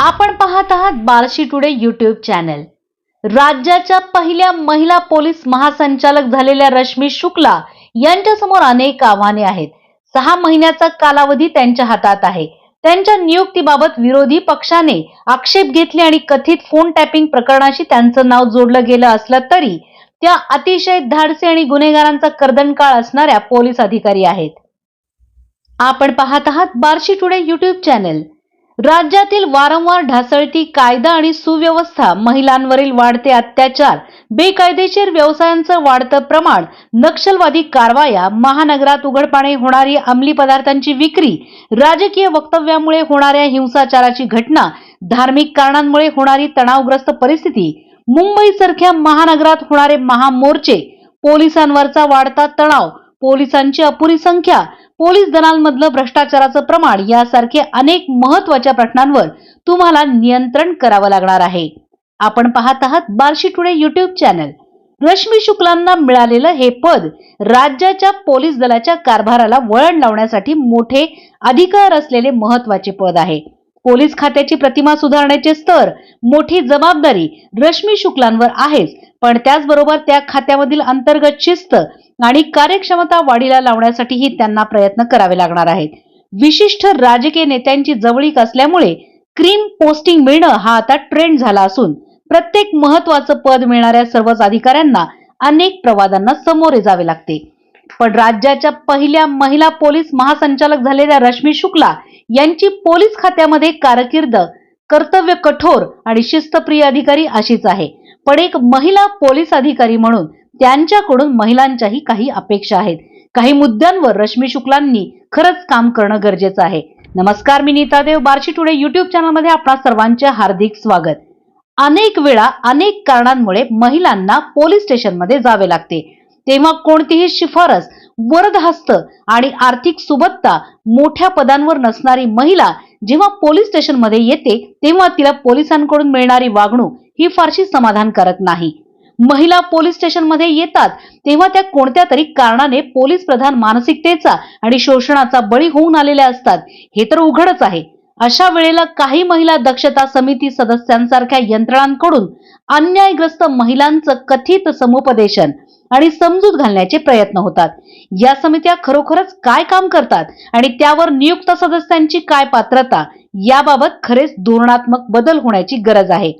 आपण पाहत आहात बार्शी टुडे युट्यूब चॅनल राज्याच्या पहिल्या महिला पोलीस महासंचालक झालेल्या रश्मी शुक्ला यांच्यासमोर अनेक आव्हाने आहेत. सहा महिन्याचा कालावधी त्यांच्या हातात आहे. त्यांच्या नियुक्तीबाबत विरोधी पक्षाने आक्षेप घेतले आणि कथित फोन टॅपिंग प्रकरणाशी त्यांचं नाव जोडलं गेलं असलं तरी त्या अतिशय धाडसी आणि गुन्हेगारांचा कर्दनकाळ असणाऱ्या पोलीस अधिकारी आहेत. आपण पाहत आहात बार्शी टुडे युट्यूब चॅनल राज्यातील वारंवार ढासळती कायदा आणि सुव्यवस्था महिलांवरील वाढते अत्याचार बेकायदेशीर व्यवसायांचं वाढतं प्रमाण नक्षलवादी कारवाया महानगरात उघडपणे होणारी अंमली पदार्थांची विक्री राजकीय वक्तव्यामुळे होणाऱ्या हिंसाचाराची घटना धार्मिक कारणांमुळे होणारी तणावग्रस्त परिस्थिती मुंबईसारख्या महानगरात होणारे महामोर्चे पोलिसांवरचा वाढता तणाव पोलिसांची अपुरी संख्या पोलीस दलांमधलं भ्रष्टाचाराचं प्रमाण यासारखे अनेक महत्त्वाच्या प्रश्नांवर तुम्हाला नियंत्रण करावं लागणार आहे. आपण पाहत आहात Barshi today YouTube channel Rashmi शुक्लांना मिळालेलं हे पद राज्याच्या पोलीस दलाच्या कारभाराला वळण लावण्यासाठी मोठे अधिकार असलेले महत्त्वाचे पद आहे. पोलीस खात्याची प्रतिमा सुधारण्याचे स्तर मोठी जबाबदारी रश्मी शुक्लांवर आहेच पण त्याचबरोबर त्या खात्यामधील अंतर्गत शिस्त आणि कार्यक्षमता वाढीला लावण्यासाठीही त्यांना प्रयत्न करावे लागणार आहेत. विशिष्ट राजकीय नेत्यांची जवळीक असल्यामुळे क्रीम पोस्टिंग मिळणं हा आता ट्रेंड झाला असून प्रत्येक महत्वाचं पद मिळणाऱ्या सर्वच अधिकाऱ्यांना अनेक प्रवादांना सामोरे जावे लागते. पण राज्याच्या पहिल्या महिला पोलीस महासंचालक झालेल्या रश्मी शुक्ला यांची पोलीस खात्यामध्ये कारकीर्द कर्तव्य कठोर आणि शिस्तप्रिय अधिकारी अशीच आहे. पण एक महिला पोलीस अधिकारी म्हणून त्यांच्याकडून महिलांच्याही काही अपेक्षा आहेत. काही मुद्द्यांवर रश्मी शुक्लांनी खरंच काम करणं गरजेचं आहे. नमस्कार मी नीता देव बार्शी टुडे युट्यूब चॅनलमध्ये आपणा सर्वांचे हार्दिक स्वागत. अनेक वेळा अनेक कारणांमुळे महिलांना पोलीस स्टेशनमध्ये जावे लागते. तेव्हा कोणतीही शिफारस वरदहस्त आणि आर्थिक सुबत्ता मोठ्या पदांवर नसणारी महिला जेव्हा पोलीस स्टेशनमध्ये येते तेव्हा तिला पोलिसांकडून मिळणारी वागणूक ही फारशी समाधानकारक नाही. महिला पोलीस स्टेशनमध्ये येतात तेव्हा त्या कोणत्या तरी कारणाने पोलीस प्रधान मानसिकतेचा आणि शोषणाचा बळी होऊन आलेल्या असतात हे तर उघडच आहे. अशा वेळेला काही महिला दक्षता समिती सदस्यांसारख्या यंत्रणांकडून अन्यायग्रस्त महिलांचं कथित समुपदेशन आणि समजूत घालण्याचे प्रयत्न होतात. या समित्या खरोखरच काय काम करतात आणि त्यावर नियुक्त सदस्यांची काय पात्रता याबाबत खरेच धोरणात्मक बदल होण्याची गरज आहे.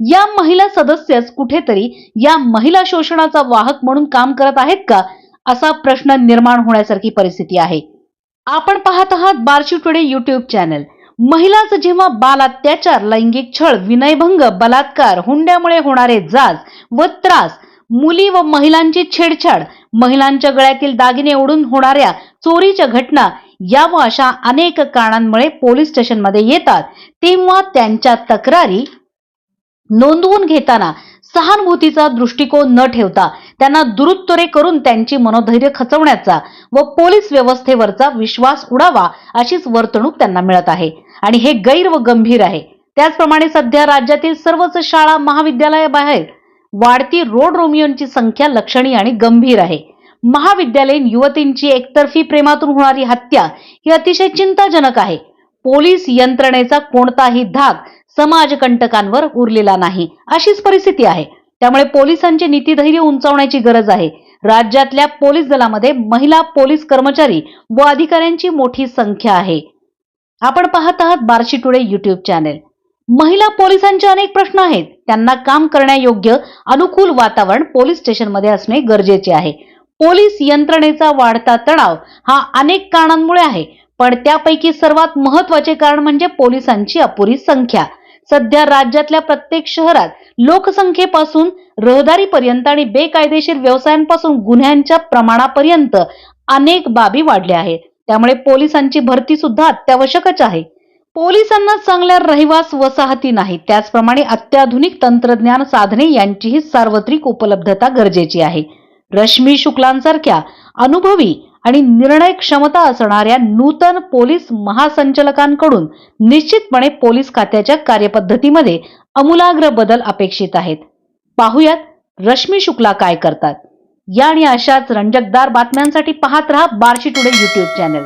या महिला सदस्यच कुठेतरी या महिला शोषणाचा वाहक म्हणून काम करत आहेत का? असा प्रश्न निर्माण होण्यासारखी परिस्थिती आहे. आपण पाहत आहात बार्शी टुडे युट्यूब चॅनल. महिलाच जेव्हा बाल अत्याचार लैंगिक छळ विनयभंग बलात्कार हुंड्यामुळे होणारे जाज व त्रास मुली व महिलांची छेडछाड महिलांच्या गळ्यातील दागिने ओढून होणाऱ्या चोरीच्या घटना या व अशा अनेक कारणांमुळे पोलीस स्टेशनमध्ये येतात. तेव्हा त्यांच्या तक्रारी नोंदवून घेताना सहानुभूतीचा दृष्टिकोन न ठेवता त्यांना दुरुत्तरे करून त्यांची मनोधैर्य खचवण्याचा व पोलीस व्यवस्थेवरचा विश्वास उडावा अशीच वर्तणूक त्यांना मिळत आहे. आणि हे गैर व गंभीर आहे. त्याचप्रमाणे सध्या राज्यातील सर्वच शाळा महाविद्यालयाबाहेर वाढती रोड रोमियोंची संख्या लक्षणीय आणि गंभीर आहे. महाविद्यालयीन युवतींची एकतर्फी प्रेमातून होणारी हत्या ही अतिशय चिंताजनक आहे. पोलीस यंत्रणेचा कोणताही धाक समाजकंटकांवर उरलेला नाही. अशीच परिस्थिती आहे. त्यामुळे पोलिसांचे नीतीधैर्य उंचावण्याची गरज आहे. राज्यातल्या पोलीस दलामध्ये महिला पोलीस कर्मचारी व अधिकाऱ्यांची मोठी संख्या आहे. आपण पाहत आहात बार्शी टुडे युट्यूब चॅनेल. महिला पोलिसांचे अनेक प्रश्न आहेत. त्यांना काम करण्यायोग्य अनुकूल वातावरण पोलीस स्टेशनमध्ये असणे गरजेचे आहे. पोलीस यंत्रणेचा वाढता तणाव हा अनेक कारणांमुळे आहे. पण त्यापैकी सर्वात महत्त्वाचे कारण म्हणजे पोलिसांची अपुरी संख्या. सध्या राज्यातल्या प्रत्येक शहरात लोकसंख्येपासून रहदारीपर्यंत आणि बेकायदेशीर व्यवसायांपासून गुन्ह्यांच्या प्रमाणापर्यंत अनेक बाबी वाढल्या आहेत. त्यामुळे पोलिसांची भरती सुद्धा अत्यावश्यकच आहे. पोलिसांना चांगल्या रहिवास वसाहती नाही त्याचप्रमाणे अत्याधुनिक तंत्रज्ञान साधने यांचीही सार्वत्रिक उपलब्धता गरजेची आहे. रश्मी शुक्लांसारख्या अनुभवी आणि निर्णय क्षमता असणाऱ्या नूतन पोलीस महासंचालकांकडून निश्चितपणे पोलीस खात्याच्या कार्यपद्धतीमध्ये अमूलाग्र बदल अपेक्षित आहेत. पाहुयात रश्मी शुक्ला काय करतात. या आणि अशाच रंजकदार बातम्यांसाठी पाहत रहा बार्शी टुडे यूट्यूब चॅनल